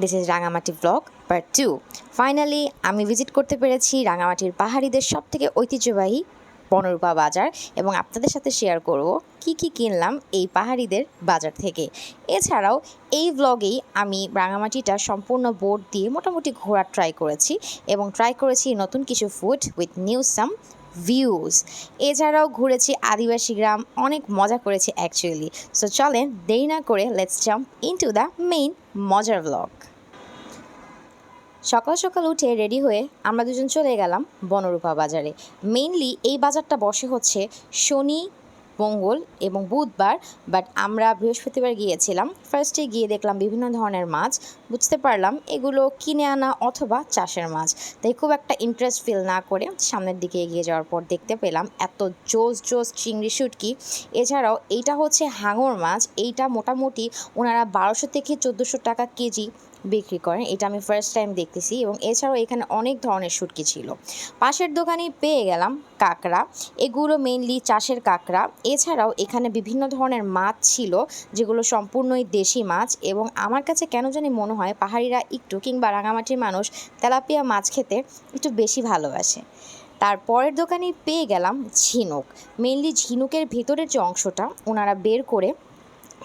This is Rangamati vlog part two finally আমি visit করতে পেরেছি রাঙামাটির পাহাড়িদের সব থেকে ঐতিহ্যবাহী বনরূপা বাজার এবং আপনাদের সাথে শেয়ার করব কি কি কিনলাম এই পাহাড়িদের বাজার থেকে। এছাড়াও, এই ব্লগেই আমি রাঙামাটিটা সম্পূর্ণ বোর্ড দিয়ে মোটামুটি ঘোরার ট্রাই করেছি এবং ট্রাই করেছি নতুন কিছু food with new some views এছাড়াও ঘুরেছি আদিবাসী গ্রাম, অনেক মজা করেছি অ্যাকচুয়ালি সো চলেন দেরি না করে let's jump into the main মজার ব্লগ সকাল সকাল উঠে রেডি হয়ে আমরা দুজন চলে গেলাম বনরূপা বাজারে। মেইনলি এই বাজারটা বসে হচ্ছে শনি মঙ্গল এবং বুধবার বাট আমরা বৃহস্পতিবার গিয়েছিলাম। ফার্স্টে গিয়ে দেখলাম বিভিন্ন ধরনের মাছ। বুঝতে পারলাম এগুলো কিনে আনা অথবা চাষের মাছ। তাই খুব একটা ইন্টারেস্ট ফিল না করে সামনের দিকে এগিয়ে যাওয়ার পর দেখতে পেলাম এত জোস জোস চিংড়ি শুটকি। এছাড়াও এইটা হচ্ছে হাঙর মাছ। এইটা মোটামুটি ওনারা বারোশো থেকে চোদ্দোশো টাকা কেজি। বিক্রি করেন। এটা আমি ফার্স্ট টাইম দেখতেছি এবং এছাড়াও এখানে অনেক ধরনের শুটকি ছিল। পাশের দোকানে পেয়ে গেলাম কাঁকড়া। এগুলো মেইনলি চাষের কাঁকড়া। এছাড়াও এখানে বিভিন্ন ধরনের মাছ ছিল, যেগুলো সম্পূর্ণই দেশি মাছ এবং আমার কাছে কেন জানি মনে হয় পাহাড়িরা একটু কিংবা রাঙামাটির মানুষ তেলাপিয়া মাছ খেতে একটু বেশি ভালোবাসে। তারপরের দোকানে পেয়ে গেলাম ঝিনুক। মেনলি ঝিনুকের ভেতরের যে অংশটা, ওনারা বের করে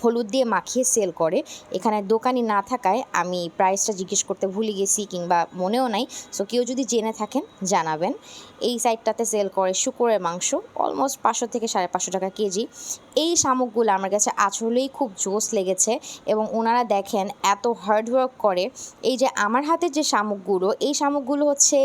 হলুদ দিয়ে মাখিয়ে সেল করে। এখানে দোকানি না থাকায় আমি প্রাইসটা জিজ্ঞেস করতে ভুলে গেছি কিংবা মনেও নাই। সো কেউ যদি জেনে থাকেন, জানাবেন। এই সাইডটাতে সেল করে শুকুরের মাংস অলমোস্ট পাঁচশো থেকে সাড়ে পাঁচশো টাকা কেজি। এই শামুকগুলো আমার কাছে আসলেই খুব জোস লেগেছে এবং ওনারা দেখেন এত হার্ডওয়ার্ক করে। এই যে আমার হাতের যে শামুকগুলো, এই শামুকগুলো হচ্ছে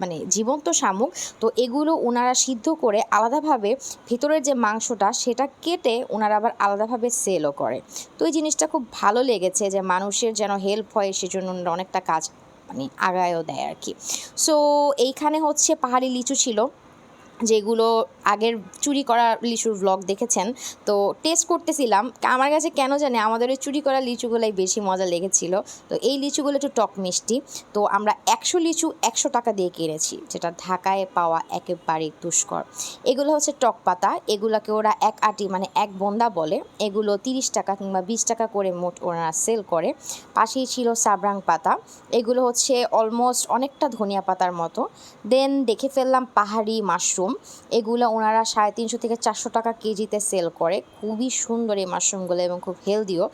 মানে জীবন্ত শামুক। তো এগুলো ওনারা সিদ্ধ করে আলাদাভাবে ভিতরের যে মাংসটা, সেটা কেটে ওনারা আবার আলাদাভাবে সেলও করে। তো এই জিনিসটা খুব ভালো লেগেছে যে মানুষের যেন হেল্প হয়, সেজন্য অনেকটা কাজ মানে আগায়ও দেয় আর কি। সো এইখানে হচ্ছে পাহাড়ি লিচু ছিল। যেগুলো আগের চুরি করা লিচুর ব্লগ দেখেছেন, তো টেস্ট করতেছিলাম। আমার কাছে কেন জানে আমাদের ওই চুরি করা লিচুগুলোই বেশি মজা লেগেছিল। তো এই লিচুগুলো একটু টক মিষ্টি। তো আমরা একশো লিচু একশো টাকা দিয়ে কিনেছি, যেটা ঢাকায় পাওয়া একেবারেই দুষ্কর। এগুলো হচ্ছে টক পাতা, এগুলোকে ওরা এক আটি মানে এক বন্দা বলে। এগুলো তিরিশ টাকা কিংবা বিশ টাকা করে মোট ওরা সেল করে। পাশেই ছিল সাবরাং পাতা। এগুলো হচ্ছে অলমোস্ট অনেকটা ধনিয়া পাতার মতো। দেন দেখে ফেললাম পাহাড়ি মাশরুম এগুলো ওনারা সাড়ে তিনশো থেকে চারশো টাকা কেজিতে সেল করে। খুবই সুন্দর এই মাশরুমগুলো এবং খুব হেলদিও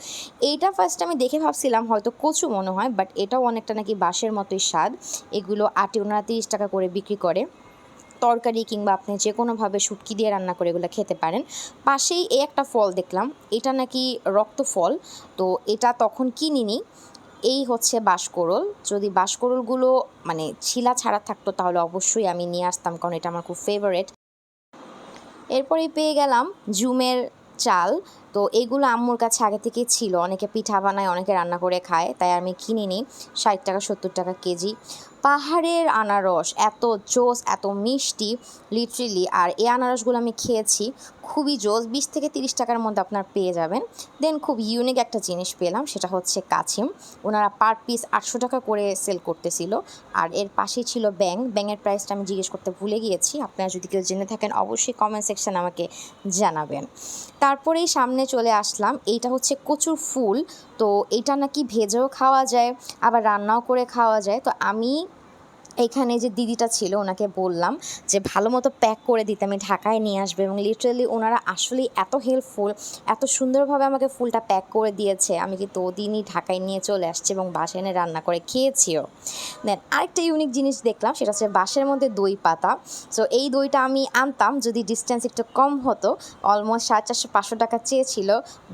এইটা ফার্স্ট আমি দেখে ভাবছিলাম, হয়তো কচু মনে হয় বাট এটাও অনেকটা নাকি বাঁশের মতোই স্বাদ। এগুলো আটি ওনারা তিরিশ টাকা করে বিক্রি করে। তরকারি কিংবা আপনি যে কোনোভাবে শুটকি দিয়ে রান্না করে এগুলো খেতে পারেন। পাশেই এই একটা ফল দেখলাম, এটা নাকি রক্ত ফল তো এটা তখন কিনিনি। এই হচ্ছে বাঁশকোরল যদি বাঁশকোরলগুলো মানে ছিলা ছাড়া থাকতো তাহলে অবশ্যই আমি নিয়ে আসতাম, কারণ এটা আমার খুব ফেভারেট এরপরে পেয়ে গেলাম জুমের চাল। তো এগুলো আম্মুর কাছে আগে থেকেই ছিল। অনেকে পিঠা বানায়, অনেকে রান্না করে খায়। তাই আমি কিনিনি। ষাট টাকা, সত্তর টাকা কেজি। পাহাড়ের আনারস এত জোস, এত মিষ্টি লিটারেলি আর এই আনারসগুলো আমি খেয়েছি, খুবই জোস। বিশ থেকে তিরিশ টাকার মধ্যে আপনার পেয়ে যাবেন। দেন খুব ইউনিক একটা জিনিস পেলাম, সেটা হচ্ছে কাছিম। ওনারা পার পিস আটশো টাকা করে সেল করতেছিল। আর এর পাশেই ছিল ব্যাং ব্যাঙের প্রাইসটা আমি জিজ্ঞেস করতে ভুলে গিয়েছি। আপনারা যদি কেউ জেনে থাকেন, অবশ্যই কমেন্ট সেকশন আমাকে জানাবেন। তারপরেই সামনে চলে আসলাম। এইটা হচ্ছে কচুর ফুল। তো এটা নাকি ভেজেও খাওয়া যায়, আবার রান্নাও করে খাওয়া যায়। তো আমি এখানে যে দিদিটা ছিল, ওনাকে বললাম যে ভালো মতো প্যাক করে দিতে, আমি ঢাকায় নিয়ে আসবে এবং লিটারালি ওনারা আসলেই এত হেল্পফুল এত সুন্দরভাবে আমাকে ফুলটা প্যাক করে দিয়েছে। আমি কিন্তু ওদিনই ঢাকায় নিয়ে চলে আসছি এবং বাসায় এনে রান্না করে খেয়েছিও। দেন আরেকটা ইউনিক জিনিস দেখলাম, সেটা হচ্ছে বাসের মধ্যে দই পাতা। সো এই দইটা আমি আনতাম যদি ডিস্টেন্স একটু কম হতো অলমোস্ট সাড়ে চারশো, পাঁচশো টাকা চেয়েছিল।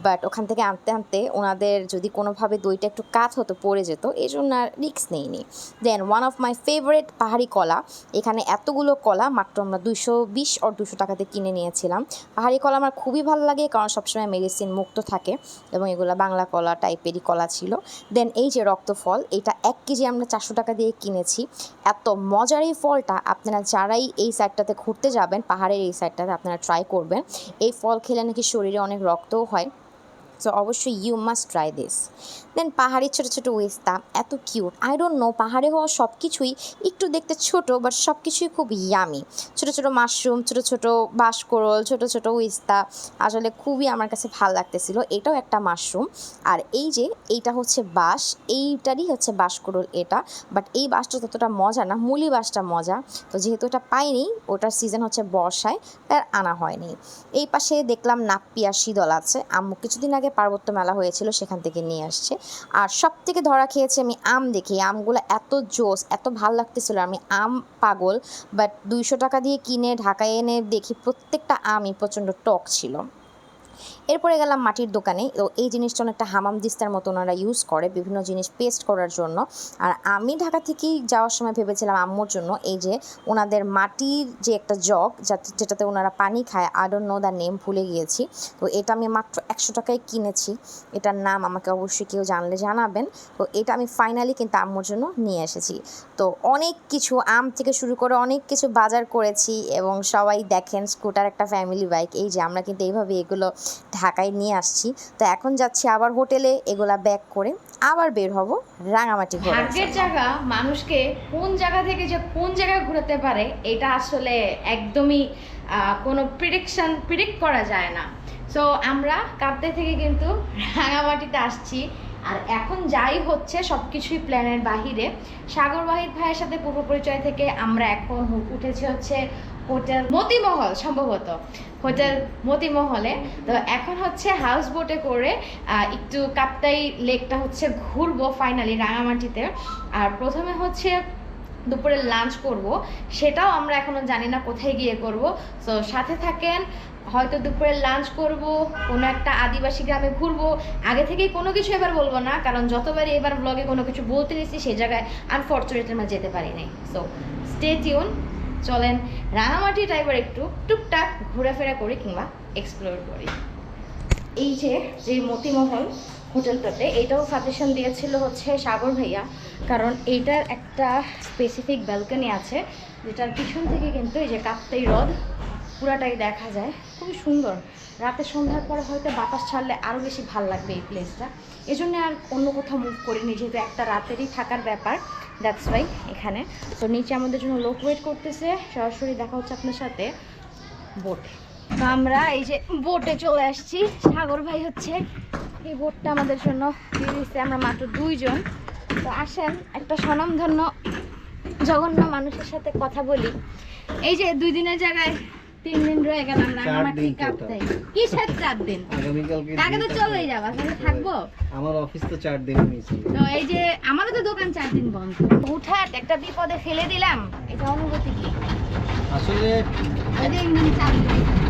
বাট ওখান থেকে আনতে আনতে ওনাদের যদি কোনোভাবে দইটা একটু কাত হতো, পড়ে যেত এই জন্য আর রিক্স নেইনি। Then one of my favourite পাহাড়ি কলা। এখানে এতগুলো কলা, মাত্র আমরা দুশো বিশ আর দুশো টাকাতে কিনে নিয়েছিলাম। পাহাড়ি কলা আমার খুবই ভালো লাগে, কারণ সবসময় মেডিসিন মুক্ত থাকে এবং এগুলো বাংলা কলা টাইপেরই কলা ছিল। দেন এই যে রক্তফল, এটা এক কেজি আমরা চারশো টাকা দিয়ে কিনেছি। এত মজার এই ফলটা আপনারা যারাই এই সাইডটাতে ঘুরতে যাবেন, পাহাড়ের এই সাইডটাতে আপনারা ট্রাই করবেন। এই ফল খেলে নাকি শরীরে অনেক রক্তও হয়। সো অবশ্যই you must try this then পাহাড়ি ছোটো ছোটো ওয়েস্তা এত কিউট আই ডোন্ট নো পাহাড়ে হওয়া সব কিছুই একটু দেখতে ছোট বাট সব কিছুই খুব ইয়ামি ছোটো ছোটো মাশরুম ছোটো ছোটো বাঁশকরল ছোটো ছোটো ওয়েস্তা আসলে খুবই আমার কাছে ভালো লাগতেছিল। এটাও একটা মাশরুম আর এই যে, এইটা হচ্ছে বাঁশ, এইটারই হচ্ছে বাঁশকরল এটা বাট এই বাঁশটা ততটা মজা না, মুলি বাঁশটা মজা। তো যেহেতু এটা পাইনি, ওটার সিজন হচ্ছে বর্ষায়, আর আনা হয়নি। এই পাশে দেখলাম নাপ্পি আর শীতল আছে। আম্মু কিছুদিন আগে পার্বত্য মেলা হয়েছিল, সেখান থেকে নিয়ে আসছে। আর সব থেকে ধরা খেয়েছি আমি আম দেখি। আমগুলো এত জোস, এত ভালো লাগতেছিল। আমি আম পাগল বাট দুইশো টাকা দিয়ে কিনে ঢাকায় এনে দেখি প্রত্যেকটা আমই প্রচণ্ড টক ছিল। এরপরে গেলাম মাটির দোকানে। তো এই জিনিসটা অনেকটা হামাম দিস্তার মতো ওনারা ইউজ করে, বিভিন্ন জিনিস পেস্ট করার জন্য। আর আমি ঢাকা থেকেই যাওয়ার সময় ভেবেছিলাম আম্মুর জন্য এই যে ওনাদের মাটির যে একটা জগ, যাতে যেটাতে ওনারা পানি খায় আই নো দ্য নেম ভুলে গিয়েছি। তো এটা আমি মাত্র একশো টাকায় কিনেছি। এটার নাম আমাকে অবশ্যই কেউ জানলে জানাবেন। তো এটা আমি ফাইনালি কিন্তু আম্মুর জন্য নিয়ে এসেছি। তো অনেক কিছু, আম থেকে শুরু করে অনেক কিছু বাজার করেছি এবং সবাই দেখেন স্কুটার একটা ফ্যামিলি বাইক এই যে আমরা কিন্তু এইভাবে এগুলো ঢাকায় নিয়ে আসছি। তো এখন যাচ্ছি আবার হোটেলে, এগুলা ব্যাক করে আবার বের হব রাঙামাটি ভাগ্যের জায়গা, মানুষকে কোন জায়গা থেকে যে কোন জায়গায় ঘোরাতে পারে, এটা আসলে একদমই কোনো প্রিডিকশন প্রিডিক্ট করা যায় না। সো আমরা কাপ্তে থেকে কিন্তু রাঙামাটিতে আসছি। আর এখন যাই হচ্ছে সব কিছুই প্ল্যানের বাহিরে। সাগর বাহিদ ভাইয়ের সাথে পূর্ব পরিচয় থেকে আমরা এখন উঠেছি হচ্ছে হোটেল মতিমহল, সম্ভবত। হোটেল মতিমহলে। তো এখন হচ্ছে হাউস বোটে করে একটু কাপ্তাই লেকটা হচ্ছে ঘুরবো ফাইনালি রাঙামাটিতে। আর প্রথমে হচ্ছে দুপুরে লাঞ্চ করব। সেটাও আমরা এখনও জানি না কোথায় গিয়ে করব। তো সাথে থাকেন, হয়তো দুপুরে লাঞ্চ করব, কোনো একটা আদিবাসী গ্রামে ঘুরবো। আগে থেকেই কোনো কিছু এবার বলব না, কারণ যতবারই এবার ব্লগে কোনো কিছু বলতে নিচ্ছি সেই জায়গায় আনফর্চুনেট আমরা যেতে পারি নাই। সো স্টে টিউন চলেন রাঙামাটি টাইপের একটু টুকটাক ঘোরাফেরা করি কিংবা এক্সপ্লোর করি। এই যে যে মতিমহল হোটেলটাতে এইটাও সাজেশন দিয়েছিল হচ্ছে সাগর ভাইয়া, কারণ এইটার একটা স্পেসিফিক ব্যালকনি আছে, যেটার পিছন থেকে কিন্তু এই যে কাপ্তাই হ্রদ পুরাটাই দেখা যায়। খুবই সুন্দর। রাতে সন্ধ্যার পরে হয়তো বাতাস ছাড়লে আরও বেশি ভালো লাগবে এই প্লেসটা এই জন্য আর অন্য কোথাও মুভ করিনি, যেহেতু একটা রাতেরই থাকার ব্যাপার। দ্যাটস ওয়াই এখানে। তো নিচে আমাদের জন্য লোক ওয়েট করতেছে। সরাসরি দেখা হচ্ছে আপনার সাথে। বোটে তো আমরা এই যে বোটে চলে আসছি। সাগর ভাই হচ্ছে এই বোটটা আমাদের জন্য দিয়ে আমরা মাত্র দুইজন। তো আসেন, একটা স্বনামধন্য, জঘন্য মানুষের সাথে কথা বলি। এই যে দুই দিনের জায়গায় তিন দিন রয়ে গেলাম রাঙামাটি কাঁপতে কিসের চার দিন? আগে তো চলেই যাবা তাহলে থাকব? আমার অফিস তো চার দিন তো এই যে আমারও তো দোকান চার দিন বন্ধ। হুঠাট একটা বিপদে ফেলে দিলাম এটা অনুভূতি কি? আসলে।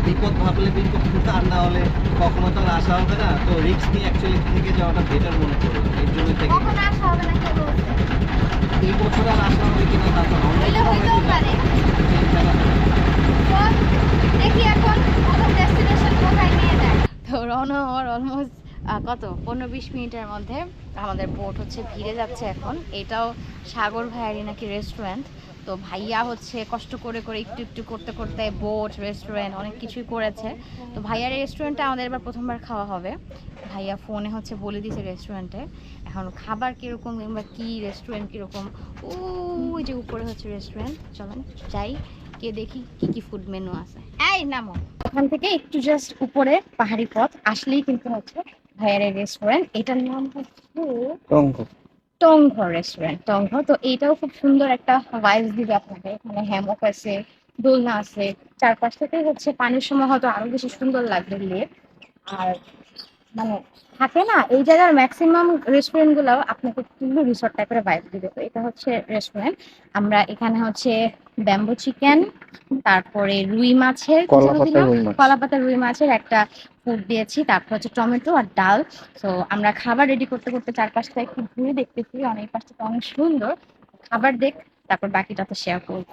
বিপদ ভাবলে বিপদ কিন্তু আর না হলে কখনো তো আসা হবে না। তো রিস্ক নিয়ে অ্যাকচুয়ালি থেকে যাওয়াটা বেটার মনে করি। এর জন্য থেকে কখন হবে না কে এই বছর আর আসা হবে কিনা তা পারে। অলমোস্ট কত পনেরো বিশ মিনিটের মধ্যে আমাদের বোট হচ্ছে ভিড়ে যাচ্ছে এখন। এটাও সাগর ভাইয়ারি নাকি রেস্টুরেন্ট তো ভাইয়া হচ্ছে কষ্ট করে করে একটু একটু করতে করতে বোট রেস্টুরেন্ট অনেক কিছুই করেছে। তো ভাইয়ার রেস্টুরেন্টে আমাদের এবার প্রথমবার খাওয়া হবে। ভাইয়া ফোনে হচ্ছে বলে দিয়েছে রেস্টুরেন্টে এখন খাবার কীরকম কিংবা কী রেস্টুরেন্ট কীরকম? ওই যে উপরে হচ্ছে রেস্টুরেন্ট চলেন, যাই। কে দেখি কি কি ফুড মেনু আছে। এই নামো। ওখান থেকে একটু জাস্ট উপরে পাহাড়ি পথ আসলেই কিন্তু হচ্ছে ভাইয়ারের রেস্টুরেন্ট এটার নাম হচ্ছে টংঘ রেস্টুরেন্ট টংঘ তো এইটাও খুব সুন্দর একটা ভাইবস দিবে আপনাকে। এখানে হ্যামক আছে দোলনা আছে। চারপাশ থেকে হচ্ছে পানির সময় হয়তো আরও বেশি সুন্দর লাগবে লেক আর মানে থাকে না এই জায়গার ম্যাক্সিমাম রেস্টুরেন্টগুলো আপনাকে কিন্তু রিসোর্ট টাইপের ভাইব দিবে। তো এটা হচ্ছে রেস্টুরেন্ট আমরা এখানে হচ্ছে ব্যাম্বো চিকেন তারপরে রুই মাছের কলাপাতা রুই মাছের একটা ফুড দিয়েছি তারপর হচ্ছে টমেটো আর ডাল। তো আমরা খাবার রেডি করতে করতে চারপাশটা একটু ঘুরে দেখতেছি অনেক পাশটা অনেক সুন্দর। খাবার দেখ তারপর বাকিটা তো শেয়ার করব।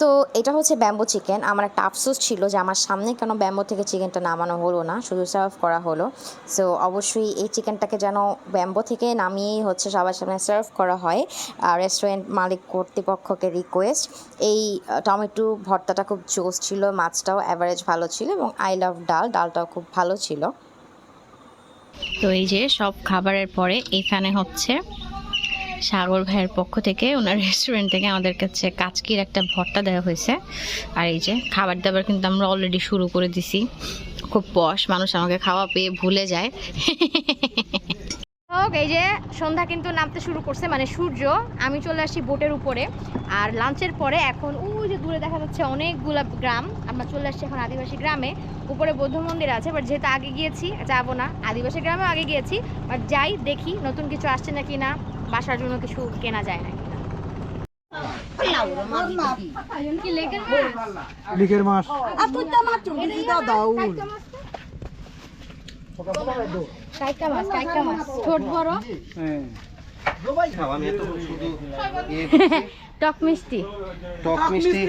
তো এটা হচ্ছে ব্যাম্বো চিকেন আমার একটা আফসোস ছিল যে আমার সামনে কেন ব্যাম্বো থেকে চিকেনটা নামানো হলো না শুধু সার্ভ করা হলো। সো অবশ্যই এই চিকেনটাকে যেন ব্যাম্বো থেকে নামিয়েই হচ্ছে সবার সামনে সার্ভ করা হয়। আর রেস্টুরেন্ট মালিক কর্তৃপক্ষকে রিকোয়েস্ট এই টমেটো ভর্তাটা খুব জোস ছিল মাছটাও অ্যাভারেজ ভালো ছিল এবং আই লাভ ডাল ডালটাও খুব ভালো ছিল। তো এই যে সব খাবারের পরে এখানে হচ্ছে সাগর ভাইয়ের পক্ষ থেকে ওনার রেস্টুরেন্ট থেকে আমাদের কাছে কাচকির একটা ভর্তা দেওয়া হয়েছে। আর এই যে খাবার দাবার কিন্তু আমরা অলরেডি শুরু করে দিছি। খুব পশ মানুষ আমাকে খাওয়া পেয়ে ভুলে যায়। হোক, এই যে সন্ধ্যা কিন্তু নামতে শুরু করছে মানে সূর্য। আমি চলে আসি বোটের উপরে। আর লাঞ্চের পরে এখন ওই যে দূরে দেখা যাচ্ছে অনেকগুলা গ্রাম। আমরা চলে আসছি এখন আদিবাসী গ্রামে। উপরে বৌদ্ধ মন্দির আছে বাট যেহেতু আগে গিয়েছি, যাব না। আদিবাসী গ্রামে আগে গিয়েছি বাট যাই দেখি নতুন কিছু আসছে নাকি না। বাসার জন্য কিছু কেনা যায় নাকি কি লেগের লিখের মাছ কাইকা মাছ কাইকা মাছ ছোট বড় খাও, আমি এত শুধু টক মিষ্টি টক মিষ্টি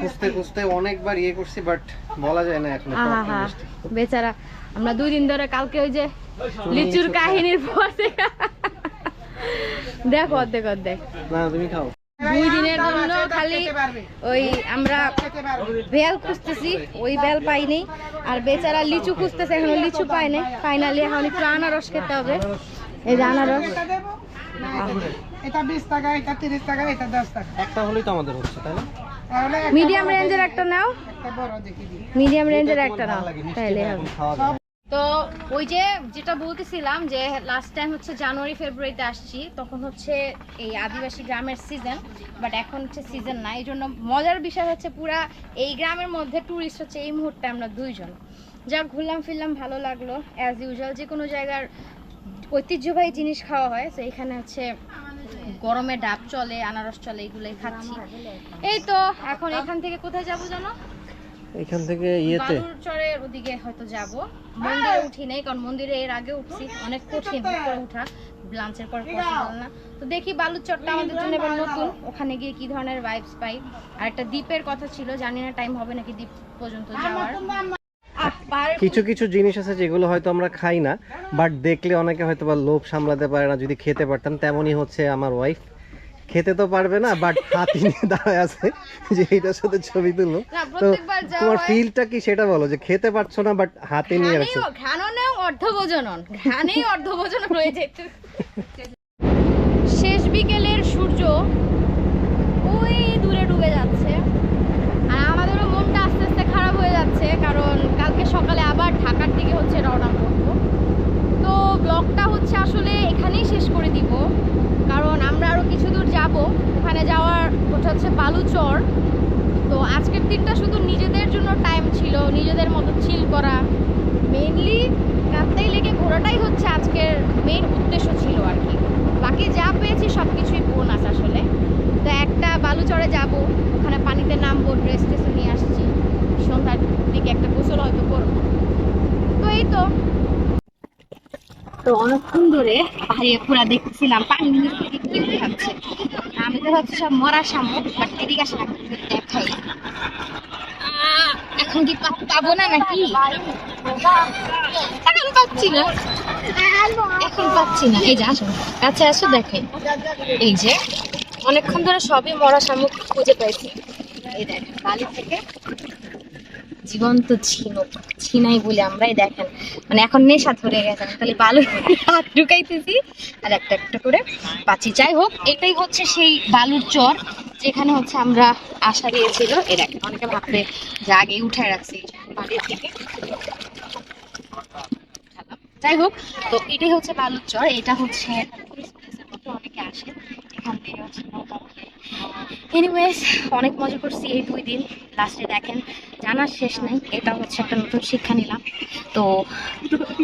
খুঁজতে খুঁজতে অনেকবার ইয়ে করছি বাট বলা যায় না এখন বেচারা আমরা দুই দিন ধরে কালকে ওই যে লিচুর কাহিনীর পর দেখো অর্ধেক অর্ধেক। না তুমি খাও। দুই দিনের জন্য খালি ওই আমরা বেল খুঁজতেছি ওই বেল পাইনি। আর বেচারা লিচু খুঁজতেছে এখনও লিচু পাইনি ফাইনালি এখন একটু আনারস খেতে হবে। এই যে আনারস। এটা বিশ টাকা এটা তিরিশ টাকা এটা দশ টাকা। একটা হলেই তো আমাদের হচ্ছে তাই না? মিডিয়াম রেঞ্জের একটা নাও। একটা বড় দেখি। দিই মিডিয়াম রেঞ্জের একটা নাও। হবে। যাবে। তো ওই যে যেটা বলতেছিলাম যে লাস্ট টাইম হচ্ছে জানুয়ারি, ফেব্রুয়ারিতে আসছি, তখন হচ্ছে এই আদিবাসী গ্রামের সিজন বাট এখন হচ্ছে সিজন না। এই জন্য মজার বিষয় হচ্ছে পুরা এই গ্রামের মধ্যে ট্যুরিস্ট হচ্ছে এই মুহূর্তে আমরা দুইজন। যা ঘুরলাম, ফিরলাম, ভালো লাগল। অ্যাজ ইউজুয়াল যে কোনো জায়গার ঐতিহ্যবাহী জিনিস খাওয়া হয় তো এখানে হচ্ছে গরমে ডাব চলে, আনারস চলে, এগুলোই খাচ্ছি। এই তো, এখন এখান থেকে কোথায় যাব জানো? এখান থেকে ইয়েতে? বালুর চরের ওদিকে হয়তো যাব। মন্দিরে উঠি নাই কারণ মন্দিরে এর আগে উঠছি। অনেক কঠিন উপরে উঠা। লাঞ্চের পর পসিবল না। তো দেখি বালুর চরটা আমাদের জন্য এবার নতুন। ওখানে গিয়ে কি ধরনের ভাইবস পাই। আর একটা দ্বীপের কথা ছিল জানি না টাইম হবে নাকি দ্বীপ পর্যন্ত যাওয়ার। কিছু কিছু জিনিস আছে যেগুলো হয়তো আমরা খাই না বাট দেখলে অনেকে হয়তো বা লোভ সামলাতে পারে না যদি খেতে পারতাম তেমনই হচ্ছে আমার ওয়াইফ খেতে তো পারবে না বাট হাতি নিয়ে দাঁড়ায় আছে যে এটার সাথে ছবি তুলো তো তোমার ফিলটা কি সেটা বলো যে খেতে পারছ না বাট হাতে নিয়ে রাখছো ঘাননেও অর্ধভোজনন ঘানেই অর্ধভোজন রয়ে যেত। শেষ বিকেলের সূর্য ওই দূরে ডুবে যাচ্ছে। আর আমাদেরও মনটা আস্তে আস্তে খারাপ হয়ে যাচ্ছে কারণ কালকে সকালে আবার ঢাকার দিকে হচ্ছে রওনা করব। তো ব্লগটা হচ্ছে আসলে এখানেই শেষ করে দিব। কারণ আমরা আরও কিছু দূর যাব। ওখানে যাওয়ার ওটা হচ্ছে বালুচর। তো আজকের দিনটা শুধু নিজেদের জন্য টাইম ছিল, নিজেদের মতো চিল করা। মেইনলি কাপ্তাই লেগে ঘোরাটাই হচ্ছে আজকের মেইন উদ্দেশ্য ছিল আর কি। বাকি যা পেয়েছি সব কিছুই বোনাস আসলে। তো একটা বালুচরে যাব, ওখানে পানিতে নামবো ড্রেস ট্রেস নিয়ে আসছি। সন্ধ্যার দিকে একটা গোসল হয়তো করব। তো এই তো। তো অনেকক্ষণ ধরে পাহাড়িয়ে পুরা দেখতেছিলাম, পানি আমি তো ভাবছি সব মরা শামুক, বাট এদিকে এখন কি পাবো না নাকি? এখন পাচ্ছি না। এখন পাচ্ছি না। এই যে, আসো। কাছে আসো, দেখাই। এই যে, অনেকক্ষণ ধরে সবই মরা শামুক খুঁজে পাইছি। এই দেখ, বালি থেকে জীবন্ত ঝিনুক ছিনাই বলে আমরাই দেখেন। মানে এখন নেশা ধরে গেছে তাহলে বালু হাত ঢুকাইতেছি। আর একটা একটা করে পাচ্ছি যাই হোক, এটাই হচ্ছে সেই বালুর চর, যেখানে হচ্ছে আমরা আশা দিয়েছিল। এ দেখেন, অনেকে ভাববে যে আগে উঠায় রাখছি বাড়ির থেকে। যাই হোক, তো এটাই হচ্ছে বালুর চর। এটা হচ্ছে এর অনেকে আসে, এখান থেকে হচ্ছে এনিওয়েজ অনেক মজা করছি এই দুই দিন। লাস্টে দেখেন জানার শেষ নাই, এটা হচ্ছে একটা নতুন শিক্ষা নিলাম। তো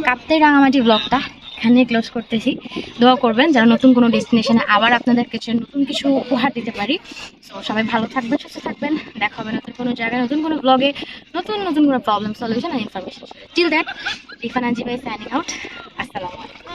কাপ্তাই রাঙামাটি ব্লগটা এখানে ক্লোজ করতেছি। দোয়া করবেন যারা নতুন কোনো ডেস্টিনেশনে আবার আপনাদের কিছু নতুন কিছু উপহার দিতে পারি। তো সবাই ভালো থাকবেন, সুস্থ থাকবেন। দেখা হবে নতুন কোনো জায়গায়, নতুন কোনো ব্লগে নতুন নতুন কোনো problem solution R information till that Rifan Anji ভাই সাইনিং আউট আসসালামু আলাইকুম